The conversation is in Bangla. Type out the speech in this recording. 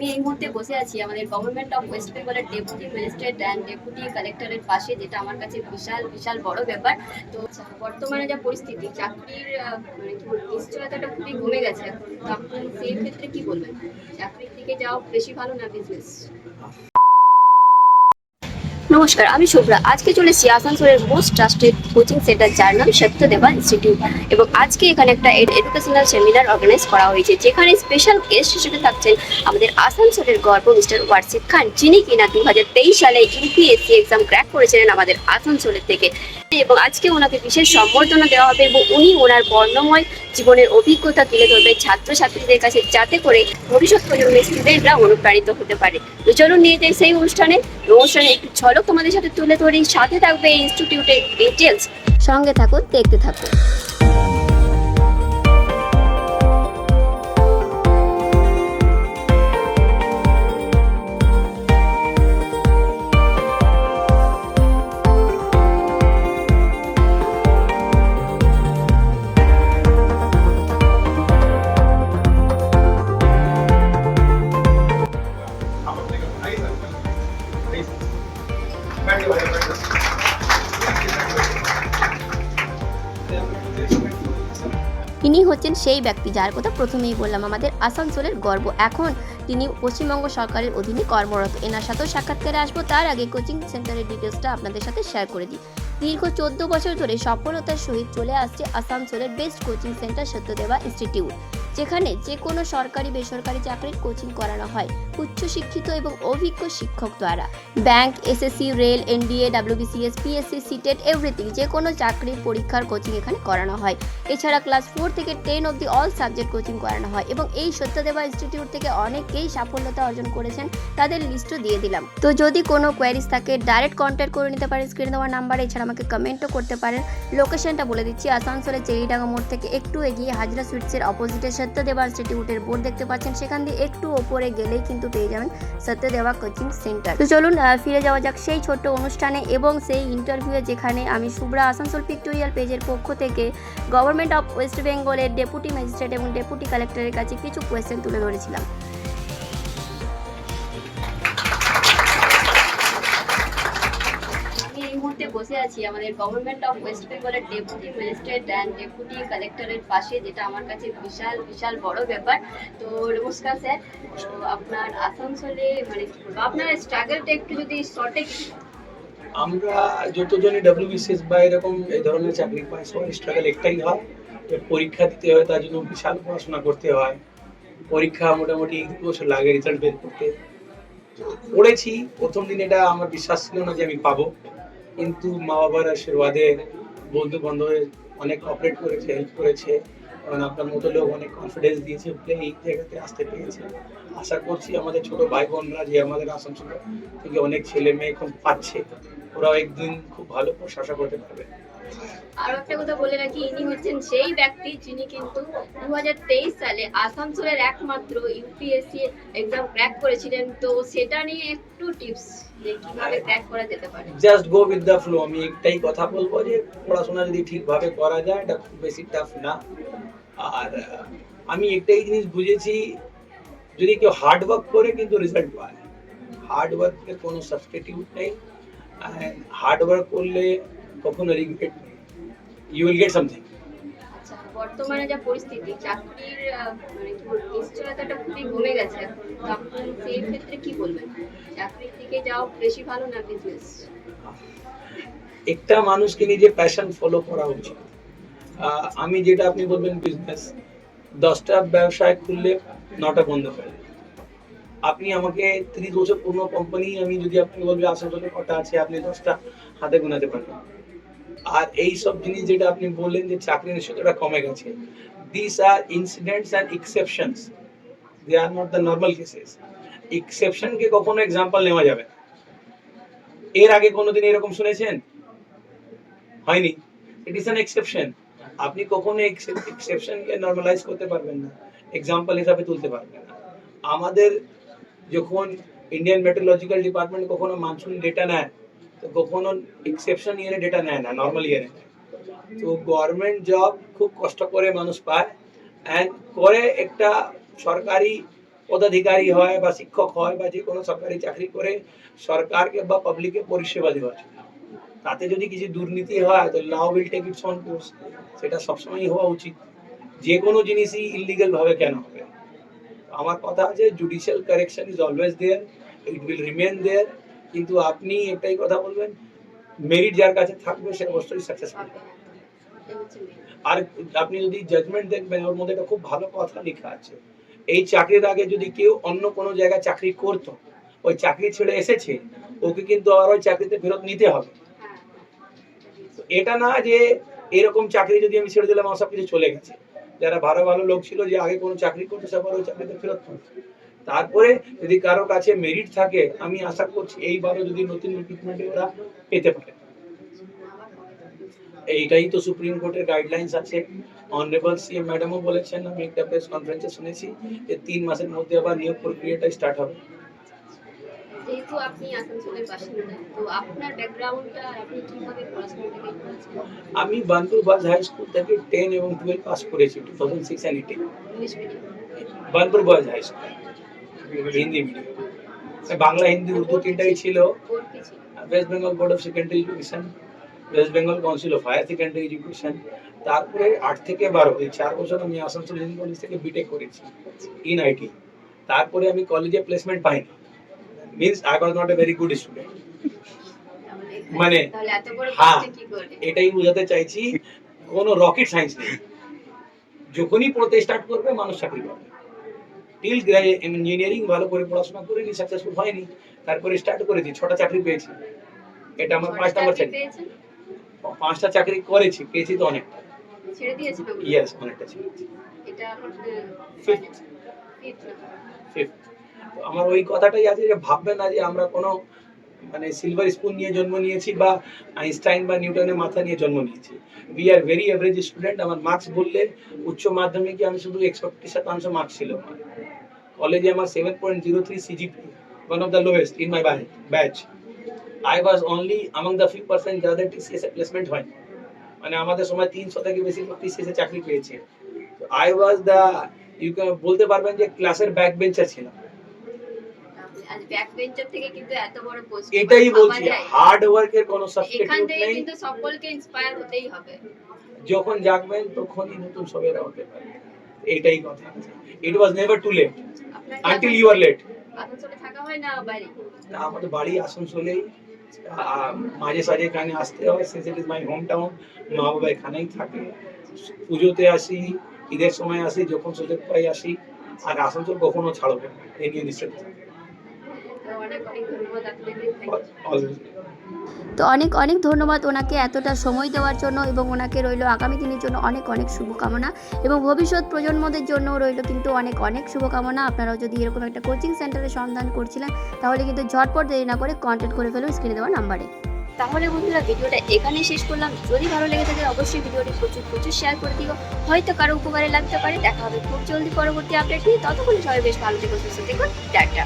আমি এই মুহূর্তে বসে আছি আমাদের গভর্নমেন্ট অফ ওয়েস্ট বেঙ্গলের ডেপুটি ম্যাজিস্ট্রেট অ্যান্ড ডেপুটি কালেক্টরের পাশে, যেটা আমার কাছে বিশাল বিশাল বড় ব্যাপার। তো বর্তমানে যা পরিস্থিতি, চাকরির মানে কি বলব, নিশ্চয়তাটা খুবই কমে গেছে। এখন তো আপনি সেই ক্ষেত্রে কি বলবেন? চাকরির দিকে যাও, বেশি ভালো না বিজনেস নমস্কার, আমি শুভ্রা। আজকে চলেছি আসানসোলের মোস্ট ট্রাস্টেড কোচিং সেন্টার, যার নাম সত্যদেবা ইনস্টিটিউট। এবং আজকে এখানে একটা এডুকেশনাল সেমিনার অর্গানাইজ করা হয়েছে, যেখানে স্পেশাল গেস্ট হিসেবে থাকছেন আমাদের আসানসোলের গর্ব মিস্টার ওয়ার্সিফ খান, যিনি কিনা দু হাজার তেইশ সালে ইউপিএসসি এক্সাম ক্র্যাক করেছিলেন আমাদের আসানসোলের থেকে। এবং আজকে ওনাকে বিশেষ সম্বর্ধনা দেওয়া হবে এবং উনি ওনার বর্ণময় জীবনের অভিজ্ঞতা তুলে ধরবে ছাত্রছাত্রীদের কাছে যাতে করে ভবিষ্যৎ প্রজন্মের স্টুডেন্টরা অনুপ্রাণিত হতে পারে। তো চলুন নিয়ে যাই সেই অনুষ্ঠানে অনুষ্ঠানে একটু ঝলক তোমাদের সাথে তুলে ধরি। সাথে থাকবে ইনস্টিটিউটের ডিটেলস সঙ্গে থাকুন, দেখতে থাকুন। ইনি হচ্ছেন সেই ব্যক্তি যার কথা প্রথমেই বললাম, আমাদের আসানসোলের গর্ব। এখন তিনি পশ্চিমবঙ্গ সরকারের অধীনে কর্মরত। এনার সাথেও সাক্ষাৎকারে আসব, তার আগে কোচিং সেন্টারের ডিটেলসটা আপনাদের সাথে শেয়ার করে দিই। দীর্ঘ চোদ্দ বছর ধরে সফলতার সহিত চলে আসছে আসানসোলের best coaching centre Satyadeva institute. যেখানে যে কোনো সরকারি বেসরকারি চাকরির কোচিং করানো হয় উচ্চশিক্ষিত এবং অভিজ্ঞ শিক্ষক দ্বারা। Bank SSC rail NDA WBCS PSC CTET everything যে কোনো চাকরির পরীক্ষার কোচিং এখানে করানো হয়। এছাড়া ক্লাস ফোর থেকে টেন অবধি অল সাবজেক্ট কোচিং করানো হয় এবং এই সত্যদেবা ইনস্টিটিউট থেকে অনেকেই সাফল্যতা অর্জন করেছেন তাদের লিস্টও দিয়ে দিলাম। তো যদি কোনো কোয়ারিজ থাকে ডাইরেক্ট কন্ট্যাক্ট করে নিতে পারেন স্ক্রিনে দেওয়ার নাম্বারে এছাড়া আমাকে কমেন্টও করতে পারেন। লোকেশনটা বলে দিচ্ছি, আসানসোলের চেরিডাঙ্গা মোড় থেকে একটু এগিয়ে হাজরা সুইটসের অপোজিটে সত্যদেবা ইনস্টিটিউটের বোর্ড দেখতে পাচ্ছেন। সেখান দিয়ে একটু ওপরে গেলেই কিন্তু পেয়ে যাবেন সত্যদেবা কোচিং সেন্টার। তো চলুন ফিরে যাওয়া যাক সেই ছোট্ট অনুষ্ঠানে এবং সেই ইন্টারভিউয়ে যেখানে আমি সুব্রা আসানসোল পিক্টোরিয়াল পেজের পক্ষ থেকে গভর্নমেন্ট অফ ওয়েস্ট বেঙ্গলের ডেপুটি ম্যাজিস্ট্রেট এবং ডেপুটি কালেক্টরের কাছে কিছু কোয়েশ্চেন তুলে ধরেছিলাম। বসে আছি আমাদের গভর্নমেন্ট অফ ওয়েস্ট বেঙ্গলের ডেপুটি ম্যাজিস্ট্রেট অ্যান্ড ডেপুটি কালেক্টরের পাশে, যেটা আমার কাছে বিশাল বিশাল বড় ব্যাপার। তো নমস্কার স্যার তো আপনার আসানসোলে মানে আপনার স্ট্রাগলটা একটু যদি শর্টে আমরা যতজনই ডাব্লিউবিসিএস বা এরকম এই ধরনের চাকরি পাই সবার স্ট্রাগল একটাই হয় পরীক্ষা দিতে হয়, তার জন্য বিশাল পড়াশোনা করতে হয়। পরীক্ষা মোটামুটি বছর লাগে রেজাল্ট বের করতে। পড়েছি, প্রথম দিন এটা আমার বিশ্বাস ছিল না যে আমি পাবো। কিন্তু মা বাবার আশীর্বাদে বন্ধু বান্ধবের অনেক অপারেট করেছে হেল্প করেছে। কারণ আপনার মতো লোক অনেক কনফিডেন্স দিয়েছে, বলে এই জায়গাতে আসতে পেরেছে। আশা করছি আমাদের ছোট ভাই বোনরা যে আমাদের আসানসোল থেকে অনেক ছেলে মেয়ে এখন পাচ্ছে, ওরাও একদিন খুব ভালো প্রশংসা করতে পারবে। আরও একটা কথা বলে রাখি, ইনি হচ্ছেন সেই ব্যক্তি যিনি কিন্তু দুহাজার তেইশ সালে আসানসোলের একমাত্র ইউপিএসসি এক্সাম ক্র্যাক করেছিলেন। তো সেটা নিয়ে একটু tips just go with the flow আমি একটাই কথা বলব যে পড়াশোনা যদি ঠিকভাবে করা যায়, এটা খুব বেশি টাফ না। আর আমি একটাই জিনিস বুঝেছি, যদি কেউ হার্ড ওয়ার্ক করে কিন্তু রেজাল্ট পায়। হার্ড ওয়ার্কের কোনো সাবস্টিটিউট নেই। হার্ড ওয়ার্ক করলে কখনো regret you will get something বর্তমানে যা পরিস্থিতি চাকরির মানে কি বলব নিশ্চয়তাটা খুবই কমে গেছে। এখন সেই ক্ষেত্রে কি বলবেন? চাকরির দিকে যাওয়া বেশি ভালো না বিজনেস একটা মানুষকে নিজে প্যাশন ফলো করা উচিত। আমি যেটা আপনি বলবেন বিজনেস দশটা ব্যবসায় খুললে নটা বন্ধ হয়ে যাবে। আপনি আমাকে ত্রিশ বছর পুরনো কোম্পানি আমি যদি আপনি বলবে আসানসোলে কটা আছে আপনি দশটা হাতে গোনাতে পারবেন। আর এই সব জিনিস যেটা আপনি বললেন যে চাকরি নিশ্চয়তা কমে গেছে this are incidents and exceptions they are not the normal cases এক্সেপশনকে কখনো এক্সাম্পল নেওয়া যাবে এর আগে কোনোদিন এরকম শুনেছেন? হয়নি। ইট ইস অ্যান এক্সেপশন আপনি কখনো এক্সেপশনকে নর্মালাইজ করতে পারবেন না। এক্সাম্পল হিসাবে তুলতে পারবেন না। আমাদের যখন ইন্ডিয়ান মেট্রোলজিক্যাল ডিপার্টমেন্ট কখনো মানসুন ডেটা নেয় তো কখনো এক্সেপশন ইয়ারে ডেটা নেয় না নর্মাল ইয়ারে তো গভর্নমেন্ট জব খুব কষ্ট করে মানুষ পায় অ্যান্ড করে একটা সরকারি পদাধিকারী হয় বা শিক্ষক হয় বা যে কোনো সরকারি চাকরি করে সরকারকে বা পাবলিককে পরিষেবা দেওয়ার জন্য। তাতে যদি কিছু দুর্নীতি হয় তো law will take its own course সেটা সবসময়ই হওয়া উচিত। যে কোনো জিনিসই ইলিগাল ভাবে কেন হবে? আমার কথা আছে judicial correction is always there it will remain there কিন্তু আপনি একটাই কথা বলবেন মেরিট যার কাছে থাকবে সে অবশ্যই সাকসেসফুল আর আপনি যদি জাজমেন্ট দেখবেন, ওর মধ্যে একটা খুব ভালো কথা লেখা আছে। এই চাকরির আগে যদি কেউ অন্য কোনো জায়গায় চাকরি করতো, ওই চাকরি ছেড়ে এসেছে, ওকে কিন্তু আর ওই চাকরিতে ফেরত নিতে হবে। এটা না যে এরকম চাকরি যদি আমি ছেড়ে দিলাম, আমার সব কিছু চলে গেছে। যারা ভালো ভালো লোক ছিল যে আগে কোনো চাকরি করতো সে ওই চাকরিতে ফেরত পাবে তারপরে যদি কারও কাছে মেরিট থাকে আমি আশা করছি এইবারও যদি নতুন রিক্রুটমেন্টে ওরা পেতে পারে। এইটাই তো সুপ্রিম কোর্টের গাইডলাইন্স আছে। অনারেবল সিএম ম্যাডামও বলেছেন আমি একটা প্রেস কনফারেন্সে শুনেছি যে তিন মাসের মধ্যে আবার নিয়োগ প্রক্রিয়াটা স্টার্ট হবে। যেহেতু আপনি আসানসোলের বাসিন্দা তো আপনার ব্যাকগ্রাউন্ডটা আপনি কীভাবে পড়াশোনাটাকে করেছেন? আমি বানপুর বাজ হাই স্কুল থেকে টেন এবং টুয়েলভ পাস করেছি two thousand six and eighteen English medium Banpur boys high school Hindi medium. Bangla Hindi Urdu তিনটাই ছিল। West Bengal board of secondary education West Bengal council of higher secondary education তারপরে আট থেকে বারো এই চার বছর আমি আসানসোল হিন্দি কলেজ থেকে বিটেক করেছি ইন আইটি তারপরে আমি কলেজে প্লেসমেন্ট পাইনি। Means I was not a very good student মানে, হ্যাঁ। এটাই বোঝাতে চাইছি কোনো রকেট সায়েন্স নেই। যখনই পড়তে স্টার্ট করবে মানুষ চাকরি পাবে। টিল ইঞ্জিনিয়ারিং ভালো করে পড়াশোনা করিনি সাকসেসফুল হয়নি তারপরে স্টার্ট করেছি ছটা চাকরি পেয়েছি। এটা আমার পাঁচ নম্বর চাকরি পাঁচটা চাকরি করেছি পেয়েছি তো অনেকটা। ছেড়ে? ইয়েস অনেকটা এটা এখন ফিফথ ফিফথ আমার ওই কথাটাই আছে যে ভাববে না যে আমরা কোনো মানে সিলভার স্পুন নিয়ে জন্ম নিয়েছি বা আইনস্টাইন বা নিউটনের মাথা নিয়ে জন্ম নিয়েছি। We are very average student আমার মার্কস বললে উচ্চ মাধ্যমিকে আমি শুধু একষট্টি শতাংশ মার্কস ছিল আমার। কলেজে আমার seven point zero three CGPA one of the lowest in my batch I was only among the few percent যাদের টিসিএস এ প্লেসমেন্ট হয়। মানে আমাদের সময় তিনশো থেকে বেশি লোক টিসিএস চাকরি পেয়েছে। আই ওয়াজ দ্য ইউ বলতে পারবেন যে ক্লাসের ব্যাক বেঞ্চার ছিলাম। আজ ব্যাক বেঞ্চার থেকে কিন্তু এত বড় পোস্ট এটাই বলছি হার্ড ওয়ার্কের কোনো এখান থেকে নেই। কিন্তু সকলকে ইন্সপায়ার হতেই হবে। যখন জাগবেন তখনই নতুন সবেরা হতে পারে। এটাই কথা। It was never too late until you are late আসানসোলে থাকা হয় না বাড়ি? না আমাদের বাড়ি আসানসোলেই। মাঝে সাঝে এখানে আসতে হয় since it is my home town মা বাবা এখানেই থাকে। পুজোতে আসি ঈদের সময় আসি যখন সুযোগ পাই আসি। আর আসানসোল কখনো ছাড়বে না এই নিয়ে নিশ্চিত তো অনেক অনেক ধন্যবাদ ওনাকে এতটা সময় দেওয়ার জন্য এবং ওনাকে রইল আগামী দিনের জন্য অনেক অনেক শুভকামনা এবং ভবিষ্যৎ প্রজন্মদের জন্য রইল কিন্তু অনেক অনেক শুভকামনা। আপনারাও যদি এরকম একটা কোচিং সেন্টারের সন্ধান করছিলেন, তাহলে কিন্তু ঝটপট দেরি না করে কন্ট্যাক্ট করে ফেলুন স্ক্রিনে দেওয়া নাম্বারে তাহলে বন্ধুরা ভিডিওটা এখানেই শেষ করলাম। যদি ভালো লেগে থাকে অবশ্যই ভিডিওটি প্রচুর প্রচুর শেয়ার করে দিও। হয়তো কারও উপকারে লাগতে পারে। দেখা হবে খুব জলদি পরবর্তী আপডেট নিয়ে। ততক্ষণ সবাই বেশ ভালো থেকো, সুস্থ থেকো। টাটা।